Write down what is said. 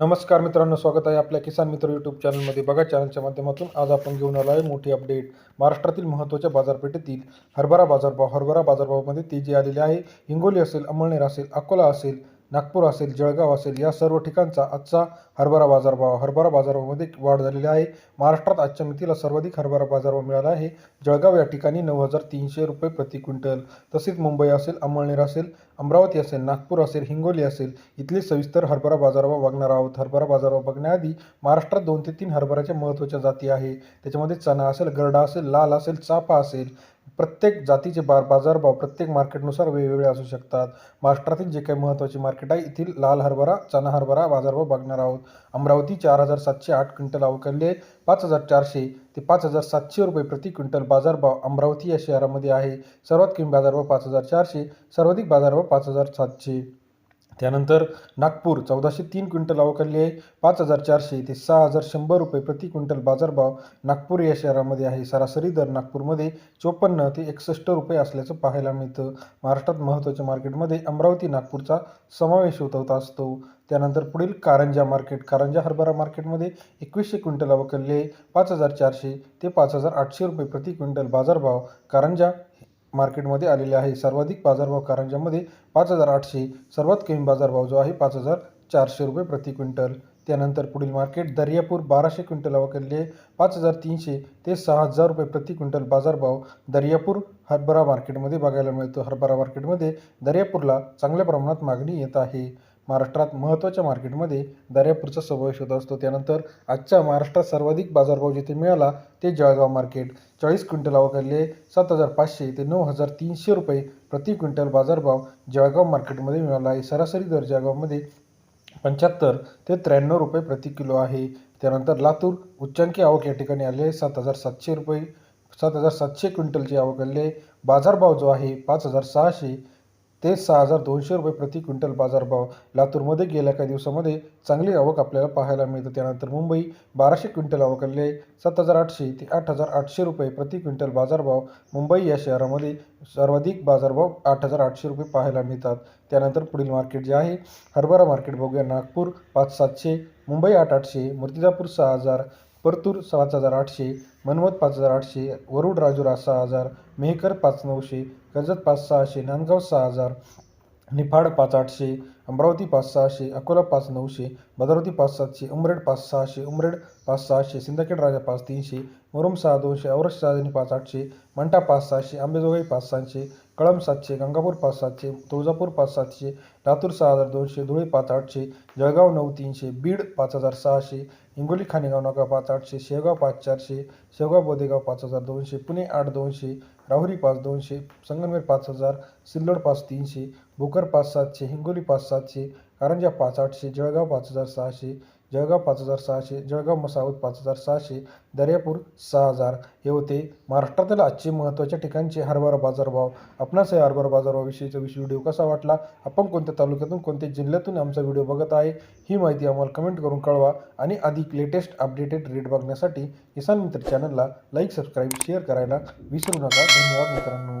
नमस्कार मित्रांनो स्वागत आहे आपल्या किसान मित्र यूट्यूब चॅनलमध्ये बघा चॅनलच्या माध्यमातून आज आपण घेऊन आलो आहे मोठी अपडेट महाराष्ट्रातील महत्त्वाच्या बाजारपेठेतील हरभरा बाजारभाव. हरभरा बाजारभावामध्ये तेजी आलेली आहे. हिंगोली असेल अमळनेर असेल अकोला असेल नागपूर असेल जळगाव असेल या सर्व ठिकाणचा आजचा हरभरा बाजारभाव हरभरा बाजारभावामध्ये वाढ झालेली आहे. महाराष्ट्रात आजच्या मितीला सर्वाधिक हरभरा बाजारभाव मिळाला आहे. जळगाव या ठिकाणी नऊ हजार तीनशे रुपये प्रति क्विंटल. तसेच मुंबई असेल अमळनेर असेल अमरावती असेल नागपूर असेल हिंगोली असेल इथले सविस्तर हरभरा बाजारभाव बघणार आहोत. हरभरा बाजारभाव बघण्याआधी महाराष्ट्रात दोन ते तीन हरभऱ्याच्या महत्त्वाच्या जाती आहे. त्याच्यामध्ये चणा असेल गरडा असेल लाल असेल चाफा असेल प्रत्येक जातीचे बार बाजारभाव प्रत्येक मार्केटनुसार वेगवेगळे असू शकतात. महाराष्ट्रातील जे काही महत्त्वाचे मार्केट आहे येथील लाल हरभरा चणा हरभरा बाजारभाव बघणार आहोत. अमरावती चार हजार सातशे आठ क्विंटल अवकरले पाच हजार चारशे ते पाच हजार सातशे रुपये प्रति क्विंटल बाजारभाव अमरावती या शहरामध्ये आहे. सर्वात कमी बाजारभाव पाच हजार चारशे सर्वाधिक बाजारभाव पाच हजार सातशे. त्यानंतर नागपूर चौदाशे तीन क्विंटल अवकरले आहे. पाच हजार चारशे ते सहा हजार शंभर रुपये प्रति क्विंटल बाजारभाव नागपूर या शहरामध्ये आहे. सरासरी दर नागपूरमध्ये चोपन्न ते एकसष्ट रुपये असल्याचं पाहायला मिळतं. महाराष्ट्रात महत्त्वाच्या मार्केटमध्ये अमरावती नागपूरचा समावेश होत होता असतो. त्यानंतर पुढील कारंजा मार्केट कारंजा हरभरा मार्केटमध्ये एकवीसशे क्विंटल अवकरले पाच हजार चारशे ते पाच हजार आठशे रुपये प्रति क्विंटल बाजारभाव कारंजा मार्केटमध्ये आलेले आहे. सर्वाधिक बाजारभाव कारंजामध्ये पाच हजार आठशे सर्वात कमी बाजारभाव जो आहे पाच हजार चारशे रुपये प्रति क्विंटल. त्यानंतर पुढील मार्केट दर्यापूर बाराशे क्विंटल अवकरले पाच हजार तीनशे ते सहा हजार रुपये प्रति क्विंटल बाजारभाव दर्यापूर हरभरा मार्केटमध्ये बघायला मिळतो. हरभरा मार्केटमध्ये दर्यापूरला चांगल्या प्रमाणात मागणी येत आहे. महाराष्ट्रात महत्त्वाच्या मार्केटमध्ये दर्यापूरचा समावेश होत असतो. त्यानंतर आजच्या महाराष्ट्रात सर्वाधिक बाजारभाव जिथे मिळाला ते जळगाव मार्केट. चाळीस क्विंटल अवघडले सात हजार पाचशे ते नऊ हजार तीनशे रुपये प्रति क्विंटल बाजारभाव जळगाव मार्केटमध्ये मिळाला आहे. सरासरी दर जळगावमध्ये पंच्याहत्तर ते त्र्याण्णव रुपये प्रति किलो आहे. त्यानंतर लातूर उच्चांकी आवक या ठिकाणी आले आहे. सात हजार सातशे रुपये सात हजार सातशे क्विंटलची आवक आली आहे. बाजारभाव जो आहे पाच हजार सहाशे ते सहा हजार दोनशे रुपये प्रति क्विंटल बाजारभाव. लातूरमध्ये गेल्या काही दिवसामध्ये चांगली आवक आपल्याला पाहायला मिळतं. त्यानंतर मुंबई बाराशे क्विंटल आवक आलेली आहे. सात हजार आठशे ते आठ हजार आठशे रुपये प्रति क्विंटल बाजारभाव. मुंबई या शहरामध्ये सर्वाधिक बाजारभाव आठ हजार आठशे रुपये पाहायला मिळतात. त्यानंतर पुढील मार्केट जे आहे हरभरा मार्केट बघूया. नागपूर पाच सातशे मुंबई आठ आठशे मुर्तिजापूर सहा हजार परतूर सात हजार आठशे मनमत पाच हजार आठशे वरुड राजुरा सहा हजार मेहकर पाच नऊशे कर्जत पाच सहाशे नांदगाव सहा हजार निफाड पाच आठशे अमरावती पाच सहाशे अकोला पाच नऊशे भद्रावती पाच सातशे उमरेड पाच सहाशे उमरेड पाच सहाशे सिंदखेड राजा पाच तीनशे मुरुम सहा दोनशे औरस शहाजनी पाच आठशे मंटा पाच सहाशे आंबेजोगाई पाच सहाशे कळंब सातशे गंगापूर पाच सातशे तुळजापूर पाच सातशे लातूर सहा हजार दोनशे धुळे पाच आठशे जळगाव नऊ तीनशे बीड पाच हजार सहाशे हिंगोली खानेगाव नका पाच आठशे शेवगाव पाच चारशे शेवगाव बोदेगाव पाच हजार दोनशे पुणे आठ दोनशे राहुरी पाच दोनशे संगमनेर पाच हजार सिल्लोड पाच तीनशे भोकर पाच सातशे हिंगोली पाच सातशे कारंजा पाच आठशे जळगाव पाच हजार सहाशे जळगाव पाच हजार सहाशे जळगाव मसावत पाच हजार सहाशे दर्यापूर सहा हजार. हे होते महाराष्ट्रातील आजचे महत्त्वाच्या ठिकाणचे हरभरा बाजारभाव. आपणास या हरभरा बाजारभावाविषयीचा विषय व्हिडिओ कसा वाटला? आपण कोणत्या तालुक्यातून कोणत्या जिल्ह्यातून आमचा व्हिडिओ बघत आहे? ही माहिती आम्हाला कमेंट करून कळवा आणि अधिक लेटेस्ट अपडेटेड रेट बघण्यासाठी किसान मित्र चॅनलला लाईक सबस्क्राईब शेअर करायला विसरू नका. धन्यवाद मित्रांनो.